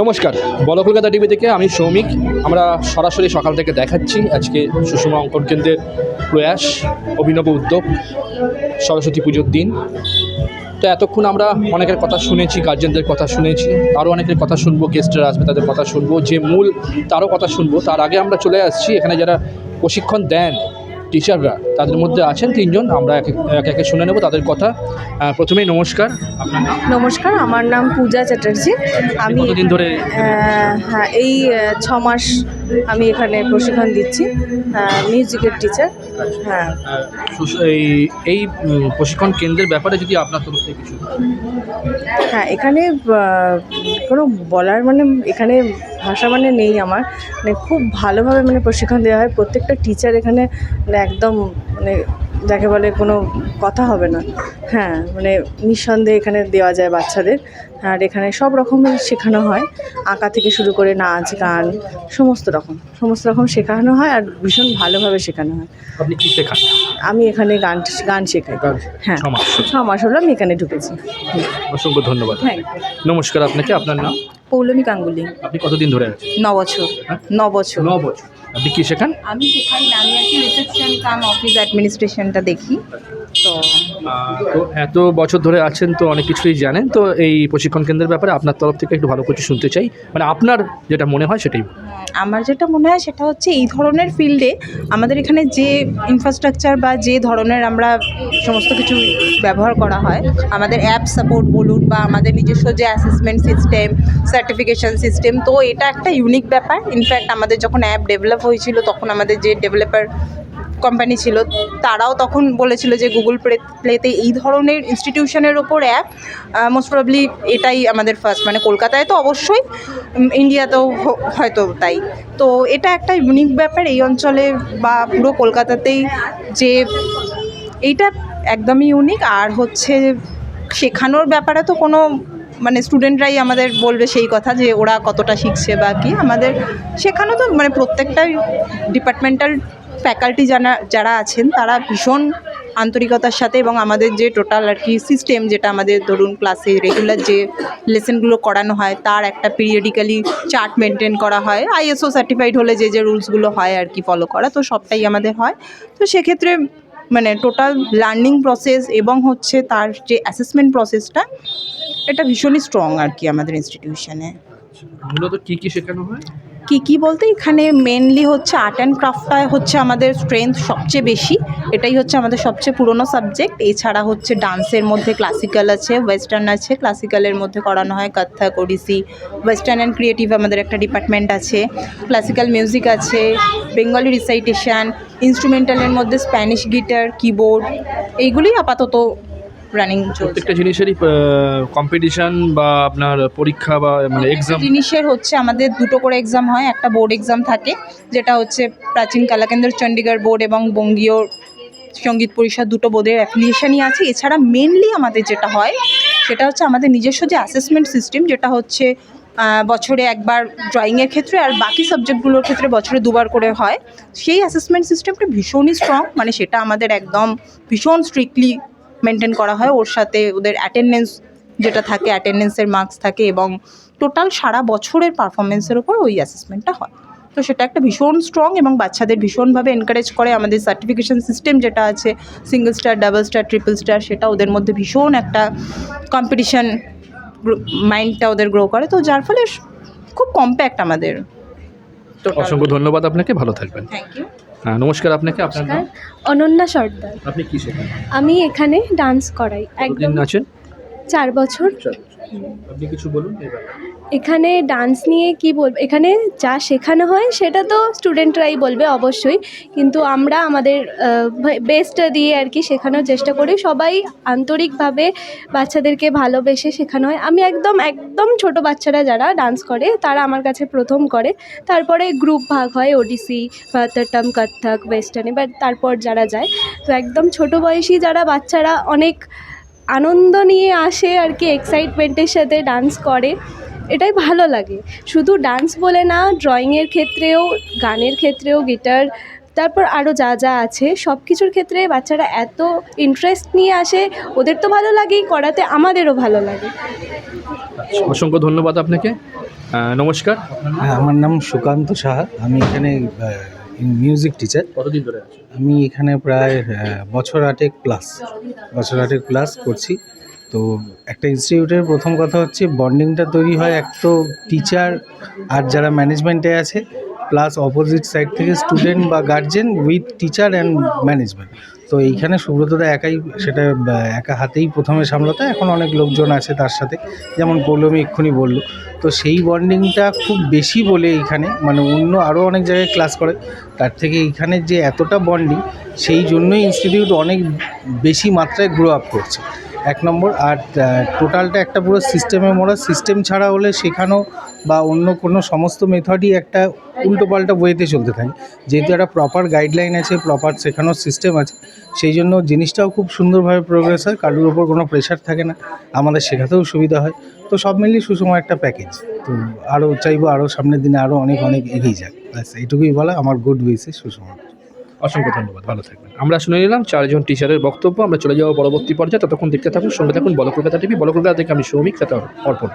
নমস্কার। বল কলকাতা টিভি থেকে, আমি সৌমিক। আমরা সরাসরি সকাল থেকে দেখাচ্ছি আজকে সুষমা অঙ্কন কেন্দ্রের প্রয়াস, অভিনব উদ্যোগ, সরস্বতী পুজোর দিন। তো এতক্ষণ আমরা অনেকের কথা শুনেছি, গার্জেনদের কথা শুনেছি আরও অনেকের কথা শুনব গেস্টরা আসবে তাদের কথা শুনব, যে মূল তারও কথা শুনব। তার আগে আমরা চলে আসছি, এখানে যারা প্রশিক্ষণ দেন টিচাররা তাদের মধ্যে আছেন তিনজন। আমরা এক এক- শুনে নেব তাদের কথা। প্রথমেই নমস্কার আপনার নাম? নমস্কার আমার নাম পূজা চ্যাটার্জি। আমি দিন ধরে হ্যাঁ এই ছ মাস আমি এখানে প্রশিক্ষণ দিচ্ছি। মিউজিকের টিচার হ্যাঁ। এই এই প্রশিক্ষণ কেন্দ্রের ব্যাপারে যদি আপনার তরফ থেকে কিছু। হ্যাঁ এখানে কোনো বলার মানে এখানে ভাষা মানে নেই আমার। মানে খুব ভালোভাবে মানে প্রশিক্ষণ দেওয়া হয়। প্রত্যেকটা টিচার এখানে মানে একদম মানে যাকে বলে কোনো কথা হবে না। হ্যাঁ মানে নিঃসন্দেহে এখানে দেওয়া যায় বাচ্চাদের। আর এখানে সব রকমের শেখানো হয়। আঁকা থেকে শুরু করে নাচ গান সমস্ত রকম। সমস্ত রকম শেখানো হয় আর ভীষণ ভালোভাবে শেখানো হয়। আপনি কি শেখান? আমি এখানে গান গান শেখাই। হ্যাঁ ছ মাস হলো আমি এখানে ঢুকেছি। অসংখ্য ধন্যবাদ। হ্যাঁ নমস্কার আপনাকে আপনার নাম? পৌলমী গাঙ্গুলি। আপনি কতদিন ধরে আছেন? ন বছর। হ্যাঁ? ন বছর। ন বছর। আপনি কি শেখান? আমি শেখাই আমি আর কি রিসেপশন কাম অফিস অ্যাডমিনিস্ট্রেশনটা দেখি। তো তো এত বছর ধরে আছেন তো অনেক কিছুই জানেন তো এই প্রশিক্ষণ কেন্দ্রের ব্যাপারে আপনার তরফ থেকে একটু ভালো কিছু শুনতে চাই। মানে আপনার যেটা মনে হয় সেটাই। আমার যেটা মনে হয় সেটা হচ্ছে এই ধরনের ফিল্ডে আমাদের এখানে যে ইনফ্রাস্ট্রাকচার বা যে ধরনের আমরা সমস্ত কিছু ব্যবহার করা হয় আমাদের অ্যাপ সাপোর্ট বলুন বা আমাদের নিজস্ব যে অ্যাসেসমেন্ট সিস্টেম সার্টিফিকেশন সিস্টেম তো এটা একটা ইউনিক ব্যাপার। ইনফ্যাক্ট আমাদের যখন অ্যাপ ডেভেলপ হয়েছিল তখন আমাদের যে ডেভেলপার কোম্পানি ছিল, তারাও তখন বলেছিল যে গুগল প্লে প্লেতে এই ধরনের ইনস্টিটিউশনের ওপর অ্যাপ মোস্ট প্রবলি এটাই আমাদের ফার্স্ট মানে কলকাতায় তো অবশ্যই ইন্ডিয়াতেও হয়তো তাই। তো এটা একটা ইউনিক ব্যাপার, এই অঞ্চলে বা পুরো কলকাতাতেই যে এইটা একদমই ইউনিক আর হচ্ছে শেখানোর ব্যাপারে তো কোনো মানে স্টুডেন্টরাই আমাদের বলবে সেই কথা যে ওরা কতটা শিখছে বা কি। আমাদের শেখানো তো মানে প্রত্যেকটাই ডিপার্টমেন্টাল ফ্যাকাল্টি যারা যারা আছেন, তারা ভীষণ আন্তরিকতার সাথে এবং আমাদের যে টোটাল আর কি সিস্টেম যেটা আমাদের ধরুন ক্লাসে রেগুলার যে লেসনগুলো করানো হয়, তার একটা পিরিয়ডিক্যালি চার্ট মেনটেন করা হয়। আইএসও সার্টিফাইড হলে যে যে রুলসগুলো হয় আর কি ফলো করা, তো সবটাই আমাদের হয়। তো সেক্ষেত্রে মানে টোটাল লার্নিং প্রসেস এবং হচ্ছে তার যে অ্যাসেসমেন্ট প্রসেসটা এটা ভীষণই স্ট্রং আর কি আমাদের ইনস্টিটিউশনে মূলত কি কি শেখানো হয়? কি কি বলতে? এখানে মেনলি হচ্ছে আর্ট অ্যান্ড ক্রাফটটা হচ্ছে আমাদের স্ট্রেংথ সবচেয়ে বেশি। এটাই হচ্ছে আমাদের সবচেয়ে পুরনো সাবজেক্ট এছাড়া হচ্ছে ডান্সের মধ্যে ক্লাসিক্যাল আছে ওয়েস্টার্ন আছে ক্লাসিক্যালের মধ্যে করানো হয় Kathak Odissi western and creative আমাদের একটা ডিপার্টমেন্ট আছে। ক্লাসিক্যাল মিউজিক আছে বেঙ্গলি রিসাইটেশন ইনস্ট্রুমেন্টালের মধ্যে স্প্যানিশ গিটার কিবোর্ড এইগুলি আপাতত রানিং প্রত্যেকটা জিনিসেরই কম্পিটিশন বা আপনার পরীক্ষা বা মানে এক্সাম জিনিসের হচ্ছে আমাদের দুটো করে এক্সাম হয় একটা বোর্ড এক্সাম থাকে যেটা হচ্ছে প্রাচীন কালাকেন্দ্র চণ্ডীগড় বোর্ড এবং বঙ্গীয় সংগীত পরিষদ দুটো বোর্ডের অ্যাফিলিয়েশনই আছে। এছাড়া মেনলি আমাদের যেটা হয় সেটা হচ্ছে আমাদের নিজস্ব যে অ্যাসেসমেন্ট সিস্টেম যেটা হচ্ছে বছরে একবার ড্রয়িংয়ের ক্ষেত্রে আর বাকি সাবজেক্টগুলোর ক্ষেত্রে বছরে দুবার করে হয়। সেই অ্যাসেসমেন্ট সিস্টেমটা ভীষণই স্ট্রং মানে সেটা আমাদের একদম ভীষণ স্ট্রিক্টলি মেনটেন করা হয়। ওর সাথে ওদের অ্যাটেন্ডেন্স যেটা থাকে অ্যাটেন্ডেন্সের মার্কস থাকে এবং টোটাল সারা বছরের পারফরমেন্সের উপর ওই অ্যাসেসমেন্টটা হয়। তো সেটা একটা ভীষণ স্ট্রং এবং বাচ্চাদের ভীষণভাবে এনকারেজ করে। আমাদের সার্টিফিকেশন সিস্টেম যেটা আছে single star double star triple star সেটা ওদের মধ্যে ভীষণ একটা কম্পিটিশন মাইন্ডটা ওদের গ্রো করে। তো যার ফলে খুব কম্প্যাক্ট আমাদের অসংখ্য ধন্যবাদ আপনাকে। ভালো থাকবেন। থ্যাংক ইউ নমস্কার আপনাকে আপনার নাম? অনন্যা সর্দার। আপনি কি শেখান? আমি এখানে ডান্স করাই। একদিন একদম আছেন? চার বছর। আপনি কিছু বলুন এখানে ডান্স নিয়ে কি বলব এখানে যা শেখানো হয় সেটা তো স্টুডেন্টরাই বলবে অবশ্যই, কিন্তু আমরা আমাদের বেস্টটা দিয়ে আর কি শেখানোর চেষ্টা করি। সবাই আন্তরিকভাবে বাচ্চাদেরকে ভালোবেসে শেখানো হয়। আমি একদম একদম ছোট বাচ্চারা যারা ডান্স করে, তারা আমার কাছে প্রথম করে। তারপরে গ্রুপ ভাগ হয় ওডিসি ভারতনাট্যম কত্থক ওয়েস্টার্ন এবার তারপর যারা যায়, তো একদম ছোট বয়সী যারা বাচ্চারা অনেক আনন্দ নিয়ে আসে আর কি এক্সাইটমেন্টের সাথে ডান্স করে। এটাই ভালো লাগে। শুধু ডান্স বলে না ড্রয়িংয়ের ক্ষেত্রেও গানের ক্ষেত্রেও গিটার তারপর আরও যা যা আছে সব কিছুর ক্ষেত্রে বাচ্চারা এত ইন্টারেস্ট নিয়ে আসে। ওদের তো ভালো লাগেই করাতে আমাদেরও ভালো লাগে। অসংখ্য ধন্যবাদ আপনাকে। নমস্কার। হ্যাঁ আমার নাম সুকান্ত সাহা। আমি এখানে মিউজিক টিচার কতদিন ধরে আমি এখানে প্রায় বছর আটেক প্লাস বছর আটেক প্লাস করছি। তো একটা ইনস্টিটিউটের প্রথম কথা হচ্ছে বন্ডিংটা তৈরি হয় এক তো টিচার আর যারা ম্যানেজমেন্টে আছে প্লাস অপোজিট সাইড থেকে স্টুডেন্ট বা guardian with teacher and management তো এইখানে সুব্রতদা একাই সেটা একা হাতেই প্রথমে সামলাতো, এখন অনেক লোকজন আছে তার সাথে, যেমন পৌলমি এক্ষুনি বলল। তো সেই বন্ডিংটা খুব বেশি বলে এইখানে মানে অন্য আরও অনেক জায়গায় ক্লাস করে, তার থেকে এইখানে যে এতটা বন্ডিং সেই জন্যই ইনস্টিটিউট অনেক বেশি মাত্রায় গ্রো আপ করছে। এক নম্বর। আর টোটালটা একটা পুরো সিস্টেমে মোড়া। সিস্টেম ছাড়া হলে শেখানো বা অন্য কোনো সমস্ত মেথডই একটা উল্টোপাল্টা বইতে চলতে থাকে। যেহেতু একটা প্রপার গাইডলাইন আছে প্রপার শেখানোর সিস্টেম আছে, সেই জন্য জিনিসটাও খুব সুন্দরভাবে প্রোগ্রেস হয়। কারোর ওপর কোনো প্রেশার থাকে না। আমাদের শেখাতেও সুবিধা হয়। তো সব মিলিয়ে সুষম একটা প্যাকেজ তো আরও চাইব আরও সামনের দিনে আরও অনেক অনেক এগিয়ে যাক। ব্যাস, এইটুকুই বলা। আমার গুড উইসে সুষম। অসংখ্য ধন্যবাদ, ভালো থাকবেন। আমরা শুনে নিলাম চারজন টিচারের বক্তব্য। আমরা চলে যাব পরবর্তী পর্যায়ে। ততক্ষণ দেখতে থাকুন সঙ্গে থাকুন বল কলকাতা টিভি বল কলকাতা থেকে আমি সৌমিক সাথে অর্পণ।